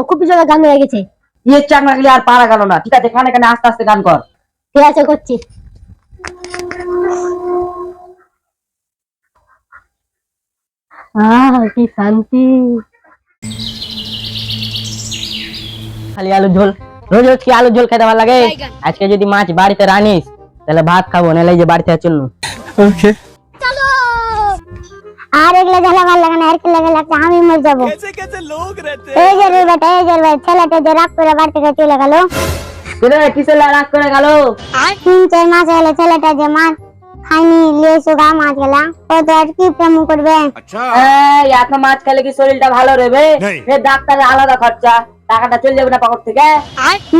গাবো খুব জোরে গান হয়ে গেছে। ইয়ে চাক না গেলে আর পারা গেল না। ঠিক আছে কানে কানে আস্তে আস্তে গান কর। ঠিক আছে করছি। আহ কি শান্তি। খালি আলু ঝোল। রোজ রোজ কি আলু ঝোল খেতে ভালো লাগে? আজকে যদি মাছ বাড়িতে রানিস তাহলে ভাত খাব নাহলে এই যে বাড়িতে চল আর এগুলো ঝালা ভালো লাগে না আর কি লাগে লাগছে? আমি মরে যাব। এই যে রে বেটা এই যে রে ছেলেটা যে রাগ করে বাড়ি থেকে চলে গেল। কিরে কিসে রাগ করে গেল? তিন চার মাস হলে ছেলেটা যে মাছ খাইনি লিয়ে সুগা মাছ গেলা। ও তো আর কি প্রেম করবে? এই, এত মাছ খেলে কি শরীরটা ভালো রবে ফের ডাক্তারের আলাদা খরচা। টাকাটা চলে যাবে না পকেট থেকে?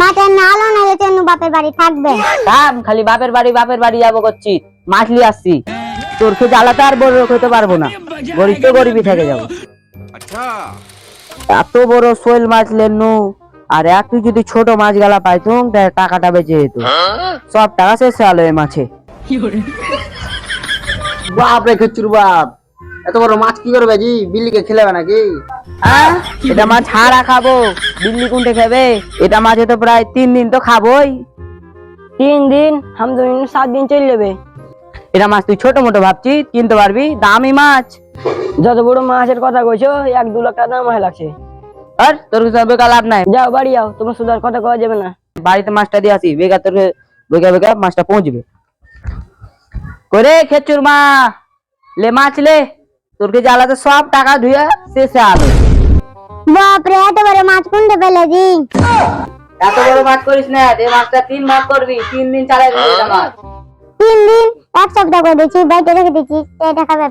মাঠের না আলো না বাপের বাড়ি থাকবে। কাম খালি বাপের বাড়ি বাপের বাড়ি যাব করছি মাছ নিয়ে আসছি। তোর খেয়ে জ্বালাতে আর বড় হতে পারব না। গরিব তো গরিবই থেকে যাব। এত বড় শোল মাছ লেনু আর একটু যদি ছোট মাছ গেলা পাইতুম তাহলে টাকাটা বেঁচে যেত। সব টাকা শেষ হলো এই মাছে। বাপ রে খেচুর বাপ। এত বড় মাছ কি করবে জি? বিল্লিকে খেলাবে নাকি? আহ, এটা মাছ হারা খাব। বিল্লি কুন্টে খাবে? এটা মাছে তো প্রায় তিন দিন তো খাবোই। তিন দিন হাম তো সাত দিন চলে যাবে। এটা মাছ তুই ছোট মোটো ভাবছিস কিনতে পারবি? দামি মাছ। যত বড় মাছের কথা কইছো এক দু লাখ টাকা দাম হয় লাগছে। আর তোর কিছু বেকার লাভ নাই। যাও বাড়ি যাও তোমার শুধু আর কথা কওয়া যাবে না। বাড়িতে মাছটা দিয়ে আসি বেগা তোর বেগা বেগা মাছটা পৌঁছবে। করে খেচুর মা লে মাছ লে। তোর কে জ্বালাতে সব টাকা ধুয়ে শেষে আলো। বাপ রে এত বড় মাছ কোনটা পেলে জি? এত বড় মাছ করিস না এই মাছটা তিন ভাগ করবি তিন দিন চালাই দিবি এটা মাছ। তিন দিন? এক সপ্তাহ করে দিচ্ছি বাইরে রেখে এটা খাবে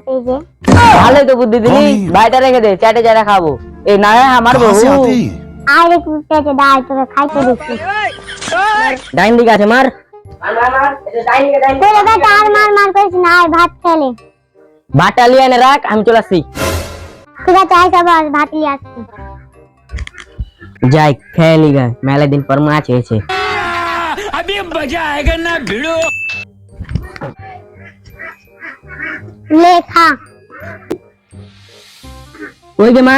ভালোই তো বুদ্ধি দিলি বাইটা রেখে দে চাটে চাটে খাব এই না আমার বহু আর একটু দাঁড় তোকে খাইতে দিচ্ছি ডাইন দিকে আছে মার তোরে বেটা আর মার মার করিস না আর ভাত খেলে বাটালিয়ানে রাখ আমি চলে আসছি ঠিক আছে ভাত আসছি যাই খেয়ে লিগা মেলা দিন পর মাছ হয়েছে খা ওই যে মা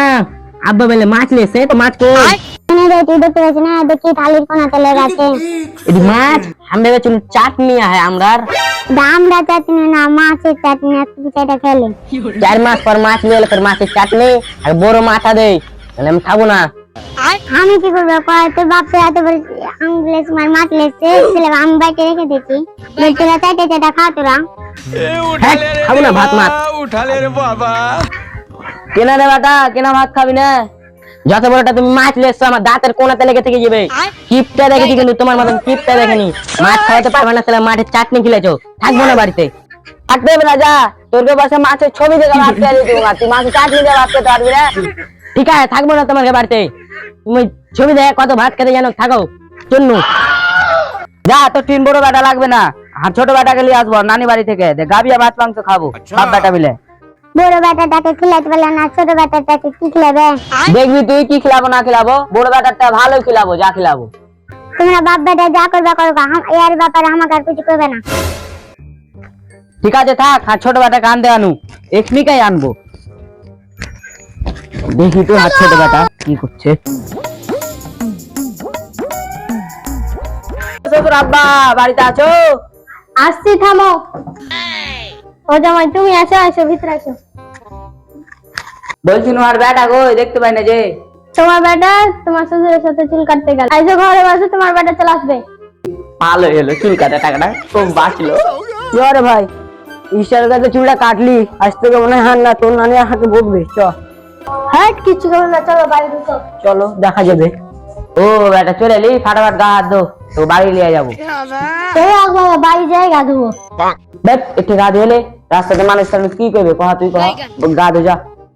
আব্বা বলে মাছ লেছে তো মাছ কই এনে রে তুই দেখতে পাচ্ছিস না দেখি থালির কোনাতে লেগে আছে এটি মাছ আমি ভেবেছিলাম চাটনি হয় আমরার দামটা চাটনি না মাছের চাটনি একটু পিছাটা খেলে চার মাস পর মাছ নিয়ে এলে তোর মাছের চাটনি আর বড় মাথা দেই তাহলে আমি খাব না আমি কি করব? কয় বাপে এত বড় আঙ্গুলেস মার মাছ লেছে ছেলে আমি রেখে চাইতে হ্যাঁ, খাব না ভাত মাছ কেনা রে বেটা কেনা ভাত খাবি না? যত বড়টা তুমি মাছ লেছো আমার দাঁতের কোনাতে লেগে থেকে যাবে। কিপটা দেখেছি কিন্তু তোমার মতন কিপটা দেখেনি? মাছ খাওয়াতে পারবে না তাহলে মাঠের চাটনি খেলেছো। থাকব না বাড়িতে। থাকতে হবে না তোর পাশে মাছের ছবি দেখে ভাত খেয়ে দিতে হবে। তুই মাছের চাটনি দিয়ে ভাত খেতে পারবি না। ঠিক আছে থাকব না তোমার বাড়িতে। তুমি ছবি দেখে কত ভাত খেতে জানো থাকো চুন্নু। যা তোর তিন বড় বেটা লাগবে না। আর ছোট বেটা গেলে আসব নানি বাড়ি থেকে। দে গাবিয়া মাছ মাংস খাব সব বেটা মিলে। বড় বেটাটাকে খিলাতে পারলে না ছোট বেটাটাকে কি খিলাবে? দেখবি তুই কি খিলাবো না খিলাবো? বড় ভালো খিলাবো যা খিলাবো। তোমরা বাপ বেটা যা করবে করবে আম- এর ব্যাপারে আমাকে আর কিছু করবে না। ঠিক আছে থাক আর ছোট বেটা কান্দে আনু এখনিকাই আনব। দেখি তো আর ছোট বেটা। কি করছে? আব্বা বাড়িতে আছো? আসছি থামো। ও জামাই তুমি আসো আসো ভিতরে আসো বলছি তোমার বেটা গো দেখতে পাই না যে। তোমার বেটা তোমার শ্বশুরের সাথে চুল কাটতে গেল। আইসো ঘরে বসে তোমার বেটা চলে আসবে। ভালো এলো চুল কাটা টাকাটা খুব বাঁচলো। রে ভাই ঈশ্বরের কাছে চুলটা কাটলি আজ থেকে মনে হয় না তোর নানি হাতে বকবে চ হ্যাট কিচ্ছু করবে না চলো বাড়ি ঢুকো। চলো দেখা যাবে। ও বেটা চলে এলি ফাটাফাট গা হাত তো বাড়ি নিয়ে যাব। এই একবার বাড়ি যাই গা ধুবো। দেখ একটু গা ধুলে রাস্তাতে মানুষ টানুষ কি করবে কহা তুই কহা গা ধো যা।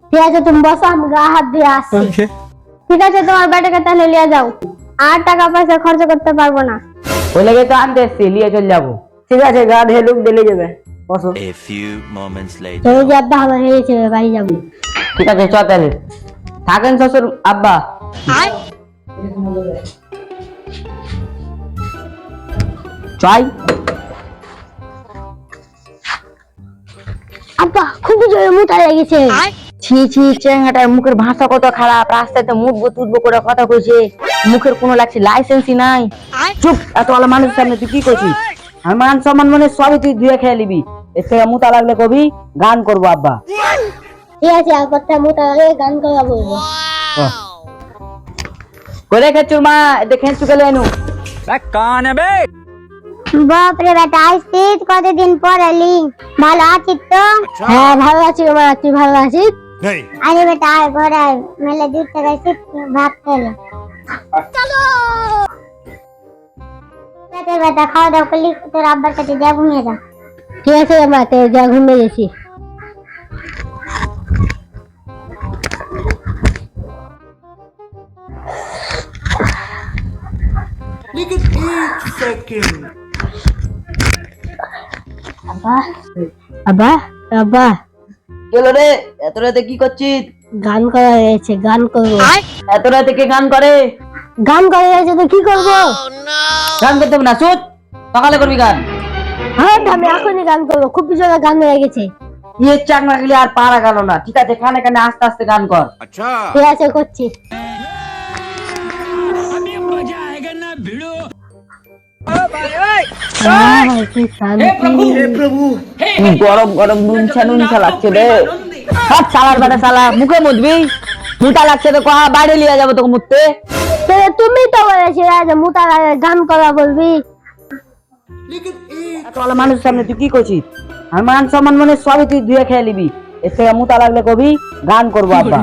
ঠিক আছে তুমি বসো আমি গা হাত দিয়ে আসছি। ঠিক আছে তোমার বেটাকে তাহলে লিয়ে যাও। আর টাকা পয়সা খরচ করতে পারব না। ওই লেগে তো আনতে এসছি নিয়ে চলে যাব। ঠিক আছে গা ধুয়ে লুক দিলে যাবে। বসো। A few moments later. তুমি যে আব্বা আমার হয়েছে বাড়ি যাব। ঠিক আছে চ তাহলে। থাকেন শ্বশুর আব্বা। চাই আব্বা খুব জোরে মোটা লেগেছে। ছি ছি চেঙ্গাটার মুখের ভাষা কত খারাপ রাস্তাতে মুখবো তুতবো করে কথা কইছে। মুখের কোনো লাগছে লাইসেন্সই নাই। চুপ এত ভালো মানুষের সামনে তুই কি করছিস? আমি মান সম্মান মনে সবই তুই ধুয়ে খেয়ে নিবি। এর থেকে মুতা লাগলে কবি গান করব আব্বা। ঠিক আছে কথা মোটা হলে গান করা বলব। করে খেচুর মা এতে খেঁচু গেলে এনু বাপ রে বেটা আসছিস কতদিন পর এলি? ভালো আছিস তো? হ্যাঁ ভালো আছি মা তুই ভালো আছিস? আরে বেটা আয় ঘরে আয়। মেলে থেকে ভাত খেলে বেটা বেটা খাওয়া দাওয়া করলি তোর আব্বার কাছে যা ঘুমিয়ে যা। ঠিক আছে মা তো যা ঘুমিয়ে গেছি। আব্বা? আব্বা? গেল রে এত রাতে কি করছিস? গান করা হয়েছে গান করব। এত রাতে কে গান করে? গান করা হয়েছে তো কি করব? গান করতে না সুত সকালে করবি গান। হ্যাঁ আমি এখনই গান করব। খুব জোরে গান হয়ে গেছে। ইয়ে চাক না গেলে আর পারা গেল না। ঠিক আছে কানে কানে আস্তে আস্তে গান কর। ঠিক আছে করছি। লাগছে রে। বেটা মুখে মুদবি মুটা লাগছে তো বাইরে লিয়ে যাব তোকে মুততে। তুমি তো বলেছিলে যে মুতা লাগে গান করা বলবি। এত ভালো সামনে তুই কি করছিস? আমি মান সম্মান মনে সবই তুই ধুয়ে খেয়ে নিবি। এর থেকে মুতা লাগলে কবি গান করব আব্বা।